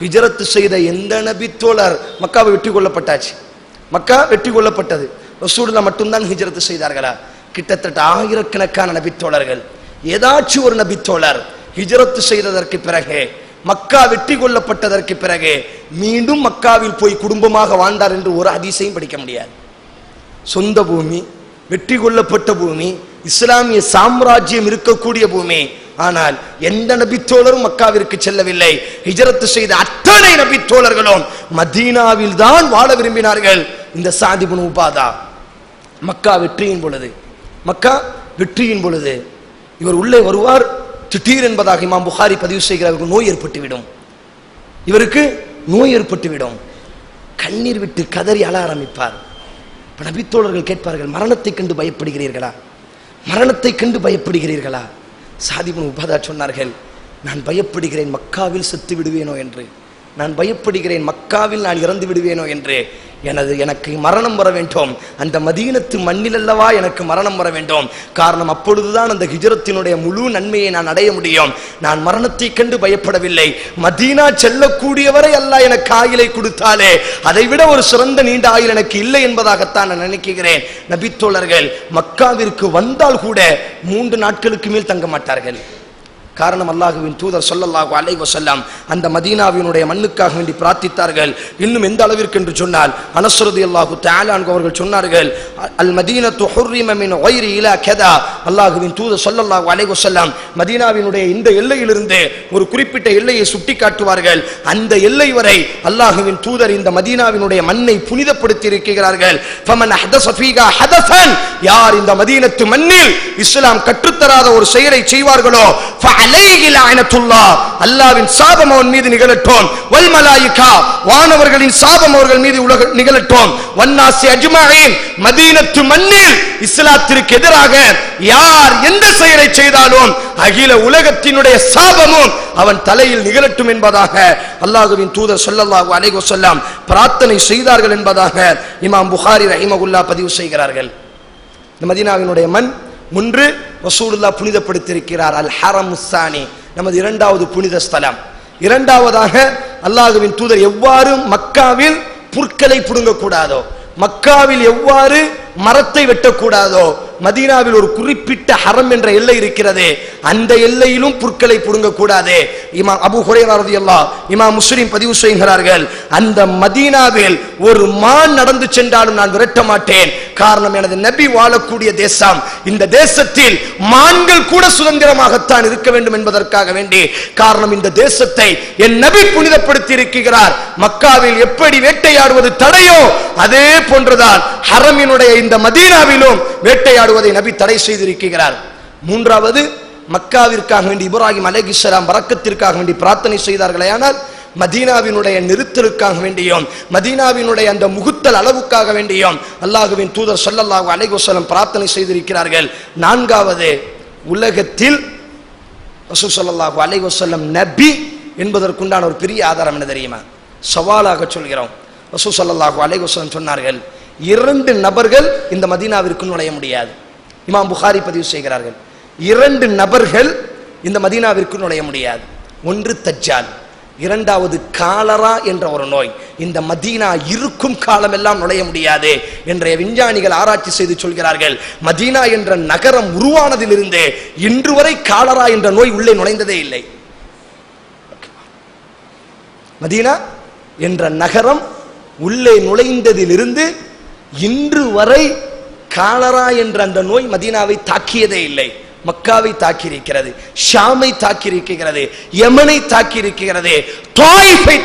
ஹிஜரத்து செய்த எந்த நபி தோழர் மக்காவை வெற்றி கொள்ளப்பட்டாச்சு மக்கா வெற்றி கொள்ளப்பட்டது ரசூலுல்லாஹ் மட்டும்தான் ஹிஜரத்து செய்தார்களா? கிட்டத்தட்ட ஆயிரக்கணக்கான நபித்தோழர்கள் ஏதாச்சும் ஒரு நபித்தோழர் ஹிஜரத்து செய்ததற்கு பிறகு மக்கா வெற்றி கொள்ளப்பட்டதற்கு பிறகு மீண்டும் மக்காவில் போய் குடும்பமாக வாழ்ந்தார் என்று ஒரு அதிசயம் படிக்க முடியாது. சொந்த பூமி வெற்றி கொள்ளப்பட்ட பூமி இஸ்லாமிய சாம்ராஜ்யம் இருக்கக்கூடிய பூமி. ஆனால் எந்த நபித்தோழரும் மக்காவிற்கு செல்லவில்லை. ஹிஜரத்து செய்த அத்தனை நபித்தோழர்களும் மதீனாவில் தான் வாழ விரும்பினார்கள். இந்த சாதிபுன் உபாதா மக்கா வெற்றியின் பொழுது. மக்கா வெற்றியின் பொழுது. இவர் உள்ளே வருவார். திடீர் என்பதாக இமாம் புகாரி பதிவு செய்கிறவருக்கு நோய் ஏற்பட்டுவிடும். இவருக்கு நோய் ஏற்பட்டுவிடும். கண்ணீர் விட்டு கதறி அழ ஆரம்பிப்பார். நபித்தோழர்கள் கேட்பார்கள் மரணத்தை கண்டு பயப்படுகிறீர்களா? மரணத்தை கண்டு பயப்படுகிறீர்களா? சாதிபன் உபாதா சொன்னார்கள் நான் பயப்படுகிறேன் மக்காவில் செத்து விடுவேனோ என்று. நான் பயப்படுகிறேன் மக்காவில் நான் இறந்து விடுவேனோ என்று. எனது எனக்கு மரணம் வர வேண்டும். அந்த மதீனத்து மண்ணில் அல்லவா எனக்கு மரணம் வர வேண்டும். காரணம் அப்பொழுதுதான் அந்த ஹிஜரத்தினுடைய முழு நன்மையை நான் அடைய முடியும். நான் மரணத்தை கண்டு பயப்படவில்லை. மதீனா செல்லக்கூடியவரை அல்ல எனக்கு ஆயிலை கொடுத்தாலே அதைவிட ஒரு சிறந்த நீண்ட ஆயில் எனக்கு இல்லை என்பதாகத்தான் நான் நினைக்கிறேன். நபித்தோழர்கள் மக்காவிற்கு வந்தால் கூட மூன்று நாட்களுக்கு மேல் தங்க மாட்டார்கள். காரணம் அல்லாஹுவின் தூதர் சொல்லல்லாஹு அலைஹி வஸல்லம். அந்த மதீனாவினுடைய மண்ணுக்காக வேண்டி பிரார்த்தித்தார்கள். இன்னும் எந்த அளவிற்கு என்று சொன்னால் அனஸ்ரதி அல்லாஹு தஆலான் அவர்கள் சொன்னார்கள் அல் மதீனத்து ஹுர்ரிம மின் இலா கெதா. அல்லாஹுவின் தூதர் சொல்லல்லாஹு அலைஹி வஸல்லம் மதீனாவினுடைய இந்த எல்லையிலிருந்து ஒரு குறிப்பிட்ட எல்லையை சுட்டி காட்டுவார்கள் அந்த எல்லை வரை அல்லாஹுவின் தூதர் இந்த மதீனாவினுடைய மண்ணை புனிதப்படுத்தி இருக்கிறார்கள் ஃபமன் அஹ்தஸ ஃபீகா யார் இந்த மதீனத்து மண்ணில் இஸ்லாம் கற்றுத்தராத ஒரு செயலை செய்வார்களோ அல்லாவின் சாபம் அவன் மீது நிகழட்டும். வல் மலாயிகா வானவர்களின் சாபம் அவர்கள் மீது உலக நிகழட்டும். வன்னாசி அஜ்மாயின் மதீனத்து மண்ணில் இஸ்லாத்திற்கு எதிராக யார் எந்த செயலை செய்தாலும் அகில உலகத்தினுடைய சாபமும் அவன் தலையில் நிகழட்டும் என்பதாக அல்லாஹுவின் தூதர் சொல்லல்லாஹு அலைஹி வஸல்லம் பிரார்த்தனை செய்தார்கள் என்பதாக இமாம் புகாரி ரஹிமகுல்லா பதிவு செய்கிறார்கள். மதீனாவினுடைய மண் முன்று ரசூலுல்லா புனிதப்படுத்தியிருக்கிறார். அல் ஹரம் முஸ்ஸானி நமது இரண்டாவது புனித ஸ்தலம். இரண்டாவதாக அல்லாஹுவின் தூதர் எவ்வாறு மக்காவில் புற்களை புடுங்கக்கூடாதோ மக்காவில் எவ்வாறு மரத்தை வெட்டக்கூடாதோ மதீனாவில் ஒரு குறிப்பிட்ட ஹரம் என்ற எல்லை இருக்கிறது அந்த எல்லையிலும் புற்களை புடுங்கக்கூடாது. இமா அபு ஹுரேரா ரலியல்லாஹ் இமா முஸ்லிம் பதிவு செய்கிறார்கள் அந்த மதீனாவில் ஒரு மான் நடந்து சென்றாலும் நான் விரட்ட மாட்டேன் காரணம் எனது நபி வாழக்கூடிய தேசம். இந்த தேசத்தில் மான்கள் கூட சுதந்திரமாகத்தான் இருக்க வேண்டும் என்பதற்காக வேண்டி காரணம் இந்த தேசத்தை என் நபி புனிதப்படுத்தி இருக்கிறார் மக்காவில் எப்படி வேட்டையாடுவது தடையோ அதே போன்றுதான் ஹரமினுடைய இந்த மதீனாவிலும் வேட்டையாடுவதை நபி தடை செய்திருக்கிறார். மூன்றாவது மக்காவிற்காக வேண்டி இப்ராஹிம் அலைஹிஸ்ஸலாம் வரக்கத்திற்காக வேண்டி பிரார்த்தனை செய்தார்களே ஆனால் மதீனாவினுடைய நிறுத்தலுக்காக வேண்டியும் மதீனாவினுடைய அந்த முகுத்தல் அளவுக்காக வேண்டியும் அல்லாஹுவின் தூதர் சொல்லல்லாஹு அலைகுசலம் பிரார்த்தனை செய்திருக்கிறார்கள். நான்காவது உலகத்தில் ரசூல் ஸல்லல்லாஹு நபி என்பதற்குண்டான ஒரு பெரிய ஆதாரம் என்ன தெரியுமா? சவாலாக சொல்கிறோம். ரசூல் ஸல்லல்லாஹு அலைஹி சொன்னார்கள் இரண்டு நபர்கள் இந்த மதீனாவிற்கு நுழைய முடியாது. இமாம் புகாரி பதிவு செய்கிறார்கள் இரண்டு நபர்கள் இந்த மதீனாவிற்கு நுழைய முடியாது. ஒன்று தஜ்ஜால் இரண்டாவது காலரா என்ற ஒரு நோய். இந்த மதீனா இருக்கும் காலமெல்லாம் நுழைய முடியாது என்ற விஞ்ஞானிகள் ஆராய்ச்சி செய்து சொல்கிறார்கள். மதீனா என்ற நகரம் உருவானதிலிருந்து இன்று வரை காலரா என்ற நோய் உள்ளே நுழைந்ததே இல்லை. மதீனா என்ற நகரம் உள்ளே நுழைந்ததிலிருந்து இன்று வரை காலரா என்ற அந்த நோய் மதீனாவை தாக்கியதே இல்லை. மக்காவை தாக்கி இருக்கிறது ஷாமை தாக்கி இருக்கிறது யமனை தாக்கி இருக்கிறது தாயிஃபை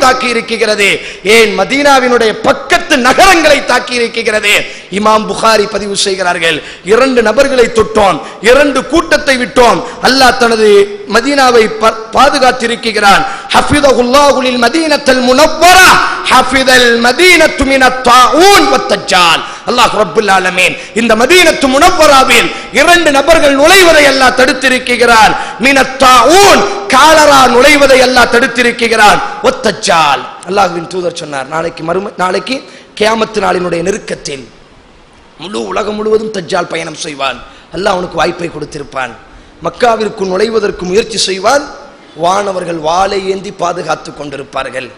ஏன் மதீனாவினுடைய பக்கத்து நகரங்களை தாக்கி இருக்கிறது இமாம் புகாரி பதிவு செய்கிறார்கள் இரண்டு நபர்களை தொட்டோம் இரண்டு கூட்டத்தை விட்டோம். அல்லாஹ் தனது மதீனாவை பாதுகாத்திருக்கிறான். ஹஃபிதஹுல்லாஹுலில் மதீனத்தல் முனவ்வரா ஹஃபிதல் மதீனத்து மினத் தாஊன் வத்தஜ்ஜால் அல்லாஹ் ரப்புல் ஆலமீன். இந்த மதீனத்து முனப்பராவில் இரண்டு நபர்கள் நுழைவதை அல்லாஹ் தடுத்திருக்கிறான் மினத் தாஊன் காலரா நுழைவதை அல்லாஹ் தடுத்திருக்கிறான் ஒத்தச்சால் அல்லாஹுவின் தூதர் சொன்னார் நாளைக்கு மறுமை நாளைக்கு கேமத்து நாளினுடைய நெருக்கத்தில் முழு உலகம் முழுவதும் தஜ்ஜால் பயணம் செய்வான். அல்லாஹ் அவனுக்கு வாய்ப்பை கொடுத்திருப்பான். மக்காவிற்கு நுழைவதற்கு முயற்சி செய்வான். வானவர்கள் வாளை ஏந்தி பாதுகாத்து கொண்டிருப்பார்கள்.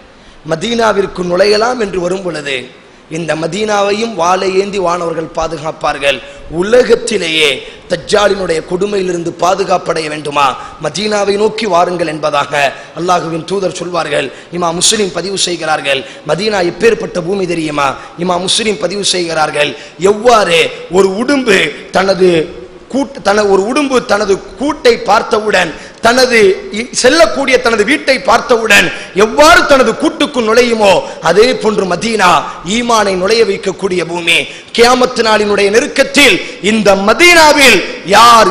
மதீனாவிற்கு நுழையலாம் என்று வரும் பொழுது இந்த மதீனாவையும் வாழை ஏந்தி வானவர்கள் பாதுகாப்பார்கள். உலகத்திலேயே தஜ்ஜாலினுடைய கொடுமையிலிருந்து பாதுகாப்படைய வேண்டுமா? மதீனாவை நோக்கி வாருங்கள் என்பதாக அல்லாஹுவின் தூதர் சொல்வார்கள். இமா முஸ்லிம் பதிவு செய்கிறார்கள். மதீனா எப்பேற்பட்ட பூமி தெரியுமா? இமா முஸ்லிம் பதிவு செய்கிறார்கள். எவ்வாறு ஒரு உடும்பு தனது கூட்டு தன ஒரு உடும்பு தனது கூட்டை பார்த்தவுடன் தனது இ- செல்லக்கூடிய தனது வீட்டை பார்த்தவுடன் எவ்வாறு தனது கூட்டுக்குள் நுழையுமோ அதே போன்று மதீனா ஈமானை நுழைய வைக்கக்கூடிய பூமி. கியாமத்து நாளினுடைய நெருக்கத்தில் இந்த மதீனாவில் யார்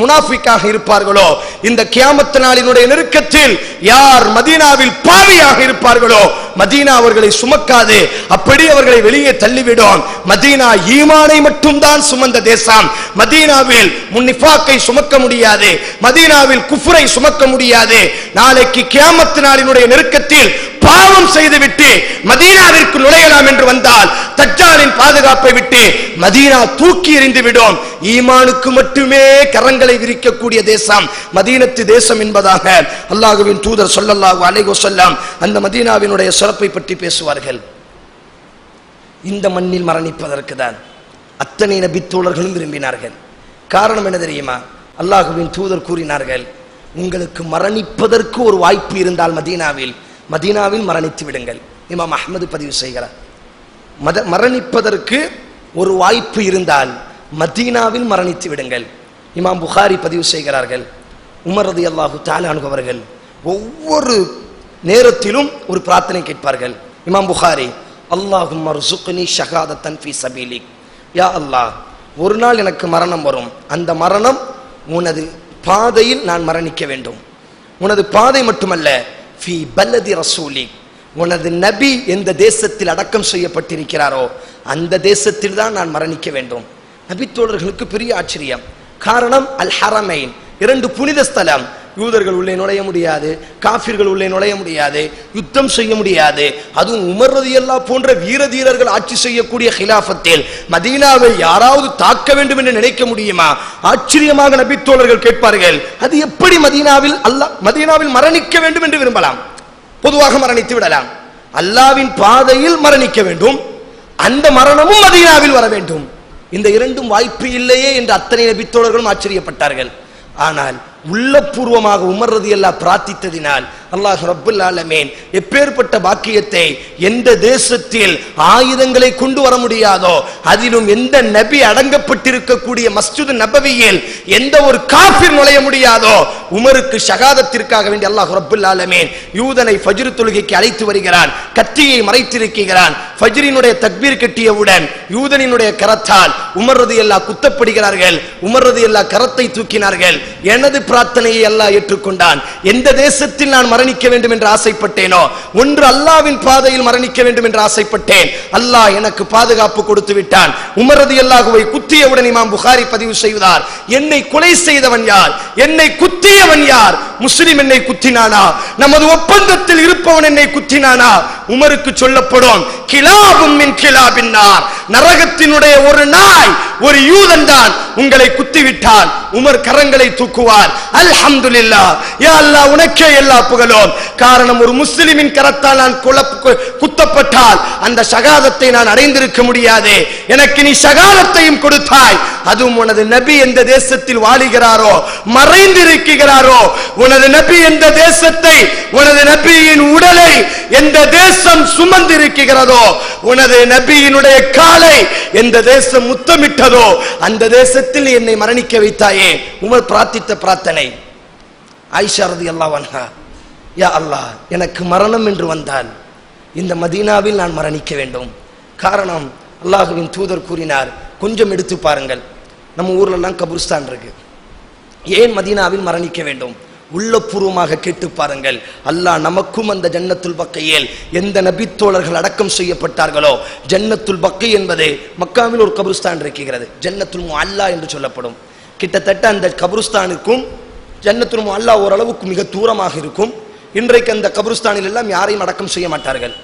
முனாஃபிக்காக இருப்பார்களோ இந்த கியாமத்து நாளினுடைய நெருக்கத்தில் யார் மதீனாவில் பாவியாக இருப்பார்களோ மதீனா அவர்களை சுமக்காது அப்படி அவர்களை வெளியே தள்ளிவிடும். மதீனா ஈமானை மட்டும்தான் சுமந்த தேசம். மதீனாவில் முன்னிஃபாக்கை சுமக்க முடியாது. மதீனாவில் குஃப்ரை சுமக்க முடியாது. நாளைக்கு கியாமத்து நாளினுடைய நெருக்கத்தில் பாவம் செய்துவிட்டு மதீனாவிற்கு நுழையலாம் என்று வந்தால் தஜ்ஜாலின் பாதுகாப்பை விட்டு மதீனா தூக்கி எறிந்து விடும். ஈமானுக்கு மட்டுமே கரங்களை விரிக்கக்கூடிய தேசம் மதீனத்து தேசம் என்பதாக அல்லாஹுவின் தூதர் சொல்லல்லாஹு அலைகோ சொல்லாம் அந்த மதீனாவினுடைய சிறப்பை பற்றி பேசுவார்கள். இந்த மண்ணில் மரணிப்பதற்கு தான் அத்தனை நபித்தோழர்களும் விரும்பினார்கள். காரணம் என்ன தெரியுமா? அல்லாஹுவின் தூதர் கூறினார்கள் உங்களுக்கு மரணிப்பதற்கு ஒரு வாய்ப்பு இருந்தால் மதீனாவில் மதீனாவில் மரணித்து விடுங்கள். இமாம் அஹ்மது பதிவு செய்கிறார். மத மரணிப்பதற்கு ஒரு வாய்ப்பு இருந்தால் மதீனாவில் மரணித்து விடுங்கள். இமாம் புகாரி பதிவு செய்கிறார்கள். உமர் ரதி அல்லாஹு தாலானு அவர்கள் ஒவ்வொரு நேரத்திலும் ஒரு பிரார்த்தனை கேட்பார்கள். இமாம் புகாரி அல்லாஹும் மர்சுக்னி ஷஹாத ஃபி சபீலிக். யா அல்லாஹ் ஒரு நாள் எனக்கு மரணம் வரும். அந்த மரணம் உனது பாதையில் நான் மரணிக்க வேண்டும். உனது பாதை மட்டுமல்ல ஃபி பல்லதி ரசூலி. உனது நபி எந்த தேசத்தில் அடக்கம் செய்யப்பட்டிருக்கிறாரோ அந்த தேசத்தில் தான் நான் மரணிக்க வேண்டும். நபித்தோழர்களுக்கு பெரிய ஆச்சரியம். காரணம் அல் ஹரமைன் இரண்டு புனித ஸ்தலம். யூதர்கள் உள்ளே நுழைய முடியாது காஃபிர்கள் உள்ளே நுழைய முடியாது யுத்தம் செய்ய முடியாது. அதுவும் உமர் ரலியல்லாஹு போன்ற வீர தீரர்கள் ஆட்சி செய்யக்கூடிய ஹிலாஃபத்தில் மதீனாவை யாராவது தாக்க வேண்டும் என்று நினைக்க முடியுமா? ஆச்சரியமாக நபித்தோழர்கள் கேட்பார்கள் அது எப்படி மதீனாவில் அல்லாஹ் மதீனாவில் மரணிக்க வேண்டும் என்று விரும்பலாம்? பொதுவாக மரணித்து விடலாம். அல்லாவின் பாதையில் மரணிக்க வேண்டும். அந்த மரணமும் மதீனாவில் வர வேண்டும். இந்த இரண்டும் வாய்ப்பு இல்லையே என்று அத்தனை நபித்தோழர்களும் ஆச்சரியப்பட்டார்கள். ஆனால் உள்ளபூர்வமாக உமர்றது எல்லாம் பிரார்த்தித்ததினால் அல்லாஹ் ரப்புல் ஆலமேன் எப்பேற்பட்ட பாக்கியத்தை எந்த தேசத்தில் ஆயுதங்களை கொண்டு வர முடியாதோ அதிலும் எந்த நபி அடங்கப்பட்டிருக்கக்கூடிய மஸ்ஜித் நபவியில் எந்த ஒரு காஃபிர் நுழைய முடியாதோ உமருக்கு ஷகாதத்திற்காக வேண்டிய அல்லாஹ் ரப்புல் ஆலமேன் யூதனை ஃபஜ்ரு தொழுகைக்கு அழைத்து வருகிறான் கத்தியை மறைத்திருக்கிறான் ஃபஜ்ரினுடைய தக்பீர் கட்டியவுடன் யூதனினுடைய கரத்தால் உமர் எல்லாம் குத்தப்படுகிறார்கள் உமர் எல்லாம் கரத்தை தூக்கினார்கள். எனது பிரார்த்தனையை அல்லாஹ் ஏற்றுக்கொண்டான். எந்த தேசத்தில் நான் மரணிக்க வேண்டும் என்று ஆசைப்பட்டேனோ ஒன்று அல்லாவின் பாதையில் மரணிக்க வேண்டும் என்று ஆசைப்பட்டேன். அல்லாஹ் எனக்கு பாதுகாப்பு கொடுத்து விட்டான். உமரது அல்லாஹுவை குத்தியவுடன் இமாம் புகாரி பதிவு செய்வதார் என்னை கொலை செய்தவன் யார்? என்னை குத்தியவன் யார்? முஸ்லிம் என்னை குத்தினானா? நமது ஒப்பந்தத்தில் இருப்பவன் என்னை குத்தினானா? உமருக்கு சொல்லப்படும் கிலாபும் மின் கிலாபின்னார் நரகத்தினுடைய ஒரு நாய் ஒரு யூதன் தான் உங்களை குத்திவிட்டால் உமர் கரங்களை தூக்குவார். அல்ஹம்துலில்லாஹ் யா அல்லாஹ் உனக்கே எல்லா புகழும். காரணம் ஒரு முஸ்லிமின் கரத்தால் நான் குத்தப்பட்டால் அந்த சகாதத்தை நான் அடைந்திருக்க முடியாது. எனக்கு நீ சகாதத்தையும் கொடுத்தாய். அதுவும் உனது நபி எந்த தேசத்தில் வாழுகிறாரோ மறைந்திருக்கிறாரோ உனது நபி எந்த தேசத்தை உனது நபியின் உடலை எந்த தேசம் சுமந்திருக்கிறதோ உனது நபியினுடைய காலை எந்த தேசம் முத்தமிட்டதோ அந்த தேசத்தில் என்னை மரணிக்க வைத்தாயே. உமர் பிரார்த்தித்த பிரார்த்தனை. ஐஷாரதி ரதி அல்லாஹ் யா அல்லாஹ் எனக்கு மரணம் என்று வந்தால் இந்த மதீனாவில் நான் மரணிக்க வேண்டும். காரணம் அல்லாஹுவின் தூதர் கூறினார் கொஞ்சம் எடுத்து பாருங்கள். நம்ம ஊர்ல கபுர்ஸ்தான் இருக்கு. ஏன் மதீனாவில் மரணிக்க வேண்டும்? உள்ளபூர்வமாக கேட்டு பாருங்கள். அல்லாஹ் நமக்கும் அந்த ஜன்னத்துல் பக்கையில் எந்த நபித்தோழர்கள் அடக்கம் செய்யப்பட்டார்களோ ஜன்னத்துல் பக்கை என்பது மக்காவில் ஒரு கபருஸ்தான் இருக்கிறது. ஜன்னத்துல் அல்லா என்று சொல்லப்படும். கிட்டத்தட்ட அந்த கபருஸ்தானுக்கும் ஜன்னத்துல் அல்லா ஓரளவுக்கு மிக தூரமாக இருக்கும். இன்றைக்கு அந்த கபருஸ்தானில் எல்லாம் யாரையும் அடக்கம் செய்ய மாட்டார்கள்.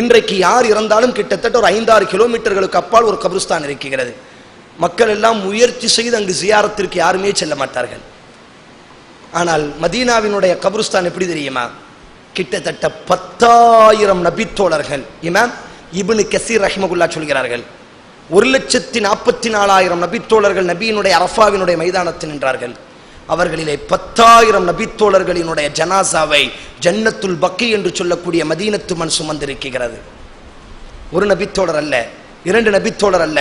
இன்றைக்கு யார் இறந்தாலும் கிட்டத்தட்ட ஒரு ஐந்தாறு கிலோமீட்டர்களுக்கு அப்பால் ஒரு கபருஸ்தான் இருக்கிறது. மக்கள் எல்லாம் முயற்சி செய்து அங்கு ஜியாரத்திற்கு யாருமே செல்ல மாட்டார்கள். ஆனால் மதீனாவினுடைய கபருஸ்தான் எப்படி தெரியுமா? கிட்டத்தட்ட பத்தாயிரம் நபித்தோழர்கள் இமாம் இபுனு கசீர் ரஹ்மகுல்லா சொல்கிறார்கள். ஒரு லட்சத்தி நாற்பத்தி நாலாயிரம் நபித்தோழர்கள் நபியினுடைய அரஃபாவினுடைய மைதானத்தில் நின்றார்கள். அவர்களிலே பத்தாயிரம் நபித்தோழர்களினுடைய ஜனாசாவை ஜன்னத்துல் பக்கி என்று சொல்லக்கூடிய மதீனத்து மண் சுமந்திருக்கிறது. ஒரு நபித்தோழர் அல்ல இரண்டு நபித்தோழர் அல்ல.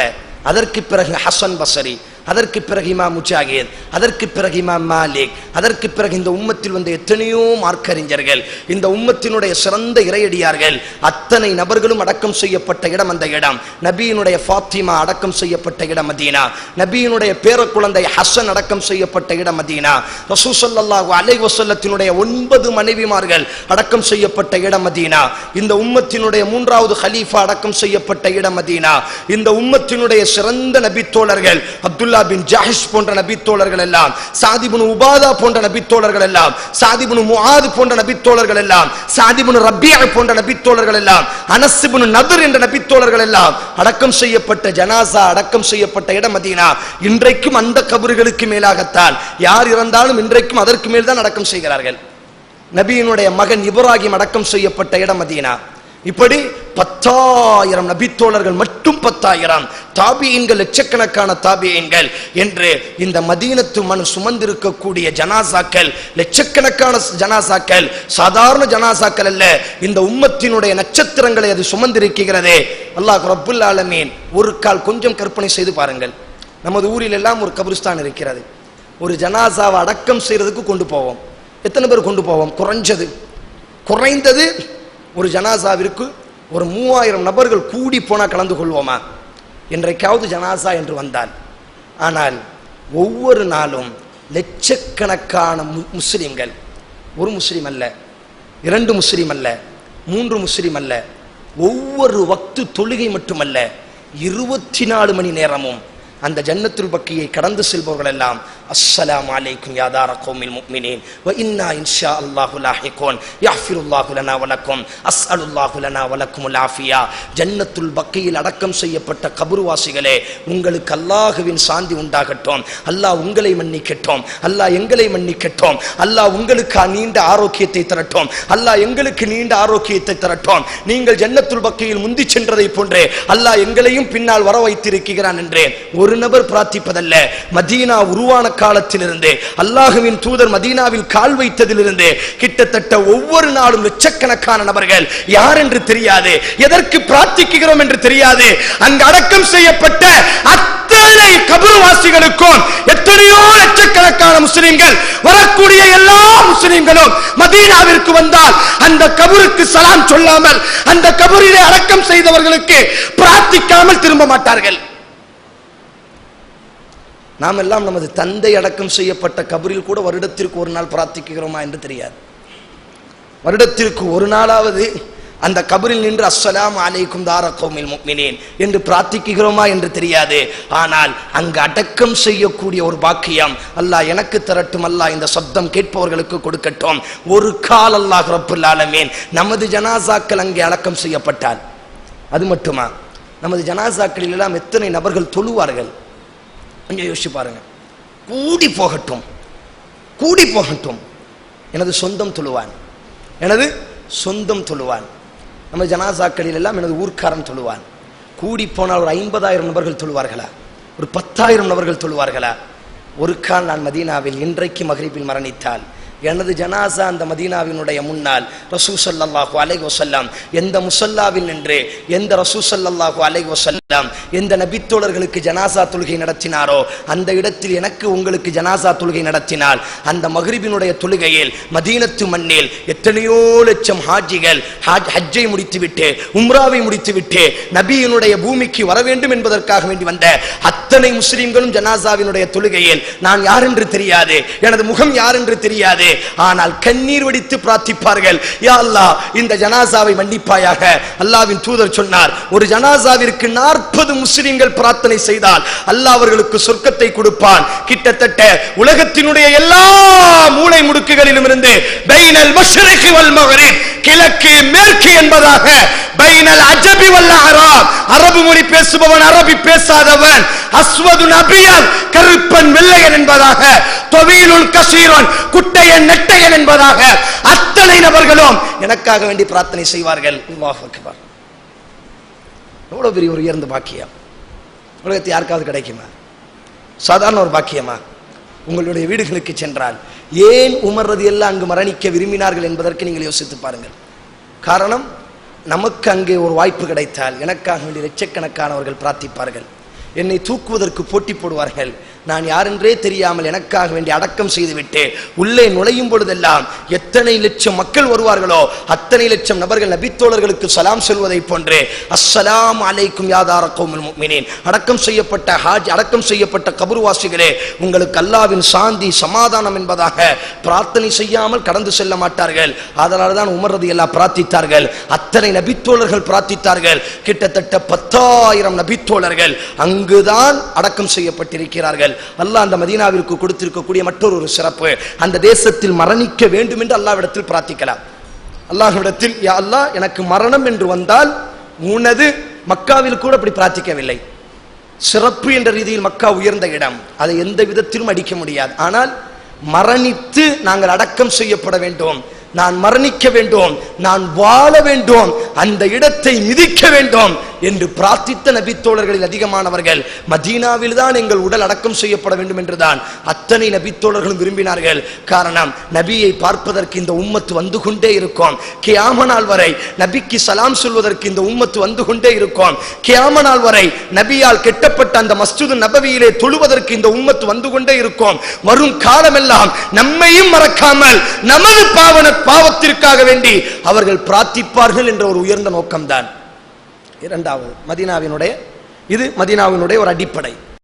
அதற்கு பிறகு ஹசன் பசரி அதற்கு பிறகு இமாம் முஜாகித் அதற்கு பிறகு இமாம் மாலிக் அதற்கு பிறகு இந்த உம்மத்தில் வந்த எத்தனையோ மார்க்கறிஞர்கள் இந்த உம்மத்தினுடைய சிறந்த இறையடியார்கள் அத்தனை நபர்களும் அடக்கம் செய்யப்பட்ட இடம் அந்த இடம். நபியினுடைய ஃபாத்திமா அடக்கம் செய்யப்பட்ட இடம் மதீனா. நபியினுடைய பேரக்குழந்தை ஹசன் அடக்கம் செய்யப்பட்ட இடம் மதீனா. ரசூசல்லாஹு அலை வசல்லத்தினுடைய ஒன்பது மனைவிமார்கள் அடக்கம் செய்யப்பட்ட இடம் மதீனா. இந்த உம்மத்தினுடைய மூன்றாவது ஹலீஃபா அடக்கம் செய்யப்பட்ட இடம் மதீனா. இந்த உம்மத்தினுடைய சிறந்த நபித்தோழர்கள் அப்துல்லா அப்துல்லா பின் ஜாஹிஷ் போன்ற நபித்தோழர்கள் எல்லாம் சாதிபுனு உபாதா போன்ற நபித்தோழர்கள் எல்லாம் சாதிபுனு முஹாது போன்ற நபித்தோழர்கள் எல்லாம் சாதிபுனு ரபியா போன்ற நபித்தோழர்கள் எல்லாம் அனசிபுன் நதுர் என்ற நபித்தோழர்கள் எல்லாம் அடக்கம் செய்யப்பட்ட ஜனாசா அடக்கம் செய்யப்பட்ட இடம் மதீனா இன்றைக்கும் அந்த கபறுகளுக்கு மேலாகத்தான் யார் இறந்தாலும் இன்றைக்கும் அதற்கு மேல் தான் அடக்கம் செய்கிறார்கள். நபியினுடைய மகன் இப்ராஹிம் அடக்கம் செய்யப்பட்ட இடம் மதீனா. இப்படி பத்தாயிரம் நபித்தோழர்கள் மட்டும் பத்தாயிரம் தாபியன்கள் லட்சக்கணக்கான தாபியன்கள் என்று இந்த மதீனத்து மண் சுமந்திருக்கக்கூடிய ஜனாசாக்கள் லட்சக்கணக்கான ஜனாசாக்கள் சாதாரண ஜனாசாக்கள் அல்ல இந்த உம்மத்தினுடைய நட்சத்திரங்களை அது சுமந்திருக்கிறது. அல்லாஹ் ரபுல் ஆலமீன் ஒரு கால் கொஞ்சம் கற்பனை செய்து பாருங்கள். நமது ஊரில் எல்லாம் ஒரு கபிரிஸ்தான் இருக்கிறது. ஒரு ஜனாசாவை அடக்கம் செய்கிறதுக்கு கொண்டு போவோம். எத்தனை பேர் கொண்டு போவோம்? குறைஞ்சது. குறைந்தது ஒரு ஜனாசாவிற்கு ஒரு மூவாயிரம் நபர்கள் கூடி போனால் கலந்து கொள்வோமா? என்றைக்காவது ஜனாசா என்று வந்தால். ஆனால் ஒவ்வொரு நாளும் லட்சக்கணக்கான மு- முஸ்லிம்கள் ஒரு முஸ்லிம் அல்ல இரண்டு முஸ்லீம் அல்ல மூன்று முஸ்லீம் அல்ல ஒவ்வொரு வக்து தொழுகை மட்டுமல்ல இருபத்தி நாலு மணி நேரமும் அந்த ஜன்னத்துல் பக்கியை கடந்து செல்பவர்கள் எல்லாம் அஸ்ஸலாமு அலைக்கும் யாதார கோமில் முக்மினேன் வ இன்னா இன்ஷா அல்லாஹு லாஹிகோன் யாஃபிருல்லாஹு லனா வலக்கும் அஸ்அலுல்லாஹு லனா வலக்கும் லாஃபியா ஜன்னத்துல் பக்கியில் அடக்கம் செய்யப்பட்ட கபுருவாசிகளே உங்களுக்கு அல்லாஹுவின் சாந்தி உண்டாகட்டும். அல்லாஹ் உங்களை மன்னிக்கட்டும். அல்லாஹ் எங்களை மன்னிக்கட்டும். அல்லாஹ் உங்களுக்கு நீண்ட ஆரோக்கியத்தை தரட்டும். அல்லாஹ் எங்களுக்கு நீண்ட ஆரோக்கியத்தை தரட்டும். நீங்கள் ஜன்னத்துல் பக்கியில் முந்தி சென்றதை போன்றே அல்லாஹ் எங்களையும் பின்னால் வர வைத்திருக்கிறான் என்று ஒரு ஒரு நபர் பிரார்த்திப்பதல்ல. மதீனா உருவான காலத்திலிருந்து அல்லாஹுவின் தூதர் மதீனாவில் கால் வைத்ததிலிருந்து கிட்டத்தட்ட ஒவ்வொரு நாளும் லட்சக்கணக்கான நபர்கள் யார் என்று தெரியாது எதற்கு பிரார்த்திக்கிறோம் என்று தெரியாது அங்கு அடக்கம் செய்யப்பட்ட அத்தனை கபர்வாசிகளுக்கும் எத்தனையோ லட்சக்கணக்கான முஸ்லிம்கள் வரக்கூடிய எல்லா முஸ்லிம்களும் மதீனாவிற்கு வந்தால் அந்த கபருக்கு சலாம் சொல்லாமல் அந்த கபரிலே அடக்கம் செய்தவர்களுக்கு பிரார்த்திக்காமல் திரும்ப மாட்டார்கள். நாம் எல்லாம் நமது தந்தை அடக்கம் செய்யப்பட்ட கபரில் கூட வருடத்திற்கு ஒரு நாள் பிரார்த்திக்கிறோமா என்று தெரியாது. வருடத்திற்கு ஒரு நாளாவது அந்த கபரில் நின்று அஸ்ஸலாம் அலைக்கும் தார கௌமில் முக்மினேன் என்று பிரார்த்திக்கிறோமா என்று தெரியாது. ஆனால் அங்கு அடக்கம் செய்யக்கூடிய ஒரு பாக்கியம் அல்லாஹ் எனக்கு தரட்டும் அல்லாஹ் இந்த சப்தம் கேட்பவர்களுக்கு கொடுக்கட்டும். ஒரு கால் அல்லாஹ் ரப்புல் நமது ஜனாசாக்கள் அங்கே அடக்கம் செய்யப்பட்டால் அது மட்டுமா? நமது ஜனாசாக்களில் எல்லாம் எத்தனை நபர்கள் தொழுவார்கள்? கொஞ்சம் யோசிச்சு பாருங்க. கூடி போகட்டும். கூடி போகட்டும். எனது சொந்தம் தொழுவான். எனது சொந்தம் தொழுவான். நம்ம ஜனாசாக்களில் எல்லாம் எனது ஊர்க்காரன் தொழுவான். கூடி போனால் ஒரு ஐம்பதாயிரம் நபர்கள் தொழுவார்களா? ஒரு பத்தாயிரம் நபர்கள் தொழுவார்களா? ஒரு கால் நான் மதீனாவில் இன்றைக்கு மகரிப்பில் மரணித்தால் எனது ஜனாசா அந்த மதீனாவினுடைய முன்னால். ரசூ சல்லாஹூ அலை வசல்லாம் எந்த முசல்லாவில் நின்று எந்த ரசூ சல்லாஹூ அலை வசல்லாம் எந்த நபித்தோழர்களுக்கு ஜனாசா தொழுகை நடத்தினாரோ அந்த இடத்தில் எனக்கு உங்களுக்கு ஜனாசா தொழுகை நடத்தினால் அந்த மகிரிபினுடைய தொழுகையில் மதீனத்து மண்ணில் எத்தனையோ லட்சம் ஹாஜிகள் ஹாஜ் ஹஜ்ஜை முடித்துவிட்டு உம்ராவை முடித்துவிட்டு நபியினுடைய பூமிக்கு வர வேண்டும் என்பதற்காக வேண்டி வந்த அத்தனை முஸ்லிம்களும் ஜனாசாவினுடைய தொழுகையில் நான் யார் என்று தெரியாது எனது முகம் யார் என்று தெரியாது ஆனால் கண்ணீர் வடித்து பிரார்த்திப்பார்கள். யா அல்லா இந்த ஜனாசாவை மன்னிப்பாயாக. அல்லாவின் தூதர் சொன்னார் ஒரு ஜனாசாவிற்கு நாற்பது முஸ்லிம்கள் பிரார்த்தனை செய்தால் அல்லாஹ் அவர்களுக்கு சொர்க்கத்தை கொடுப்பான். கிட்டத்தட்ட உலகத்தினுடைய எல்லா மூளை முடுக்குகளிலும் இருந்து பைனல் மஷ்ரிகி வல் கிழக்கு மேற்கு என்பதாக பைனல் அஜபி வல்ல அராப் அரபு மொழி பேசுபவன் அரபி பேசாதவன். அஸ்வது நபியன் கருப்பன் வெள்ளையன் என்பதாக தொவியிலுள் கசீரன் குட்டையன் நெட்டையன் என்பதாக அத்தனை நபர்களும் எனக்காக வேண்டி பிரார்த்தனை செய்வார்கள். அல்லாஹ் எவ்வளவு பெரிய ஒரு உயர்ந்த பாக்கியம். உலகத்தை யாருக்காவது கிடைக்குமா? சாதாரண ஒரு பாக்கியமா? உங்களுடைய வீடுகளுக்கு சென்றால். ஏன் உமர்றது எல்லாம் அங்கு மரணிக்க விரும்பினார்கள் என்பதற்கு நீங்கள் யோசித்து பாருங்கள். காரணம் நமக்கு அங்கே ஒரு வாய்ப்பு கிடைத்தால் எனக்காக வேண்டிய லட்சக்கணக்கானவர்கள் பிரார்த்திப்பார்கள். என்னை தூக்குவதற்கு போட்டி போடுவார்கள். நான் யாரென்றே தெரியாமல் எனக்காக வேண்டி அடக்கம் செய்துவிட்டு உள்ளே நுழையும் பொழுதெல்லாம் எத்தனை லட்சம் மக்கள் வருவார்களோ அத்தனை லட்சம் நபர்கள் நபித்தோழர்களுக்கு சலாம் சொல்வதை போன்று அஸ்ஸலாம் அலைக்கும் யாதார கௌமுல் அடக்கம் செய்யப்பட்ட ஹாஜ் அடக்கம் செய்யப்பட்ட கபுர்வாசிகளே உங்களுக்கு அல்லாவின் சாந்தி சமாதானம் என்பதாக பிரார்த்தனை செய்யாமல் கடந்து செல்ல மாட்டார்கள். அதனால தான் உமர்றது எல்லாம் பிரார்த்தித்தார்கள். அத்தனை நபித்தோழர்கள் பிரார்த்தித்தார்கள். கிட்டத்தட்ட பத்தாயிரம் நபித்தோழர்கள் அங்குதான் அடக்கம் செய்யப்பட்டிருக்கிறார்கள். அல்லாஹ் அந்த மதீனாவிற்கு கொடுத்திருக்கக்கூடிய மற்றொரு ஒரு சிறப்பு. அந்த தேசத்தில் மரணிக்க வேண்டும் என்று அல்லாவிடத்தில் பிரார்த்திக்கலாம். அல்லாஹ்விடத்தில் யா அல்லாஹ் எனக்கு மரணம் என்று வந்தால் உனது மக்காவில் கூட அப்படி பிரார்த்திக்கவில்லை. சிறப்பு என்ற ரீதியில் மக்கா உயர்ந்த இடம். அதை எந்த விதத்திலும் அடிக்க முடியாது. ஆனால் மரணித்து நாங்கள் அடக்கம் செய்யப்பட வேண்டும். நான் மரணிக்க வேண்டும். நான் வாழ வேண்டும். அந்த இடத்தை மிதிக்க வேண்டும். என்று பிரார்த்தித்த நபித்தோழர்களில் அதிகமானவர்கள் மதீனாவில் தான் எங்கள் உடல் அடக்கம் செய்யப்பட வேண்டும் என்றுதான் அத்தனை நபித்தோழர்களும் விரும்பினார்கள். காரணம் நபியை பார்ப்பதற்கு இந்த உம்மத்து வந்து கொண்டே இருக்கும். கியாம நாள் வரை நபிக்கு சலாம் சொல்வதற்கு இந்த உம்மத்து வந்து கொண்டே இருக்கும். கியாம நாள் வரை நபியால் கெட்டப்பட்ட அந்த மஸ்ஜிது நபவியிலே தொழுவதற்கு இந்த உம்மத்து வந்து கொண்டே இருக்கும். வரும் காலமெல்லாம் நம்மையும் மறக்காமல் நமது பாவன பாவத்திற்காக வேண்டி அவர்கள் பிரார்த்திப்பார்கள் என்ற ஒரு உயர்ந்த நோக்கம்தான். இரண்டாவது மதீனாவினுடைய இது மதீனாவினுடைய ஒரு அடிப்படை.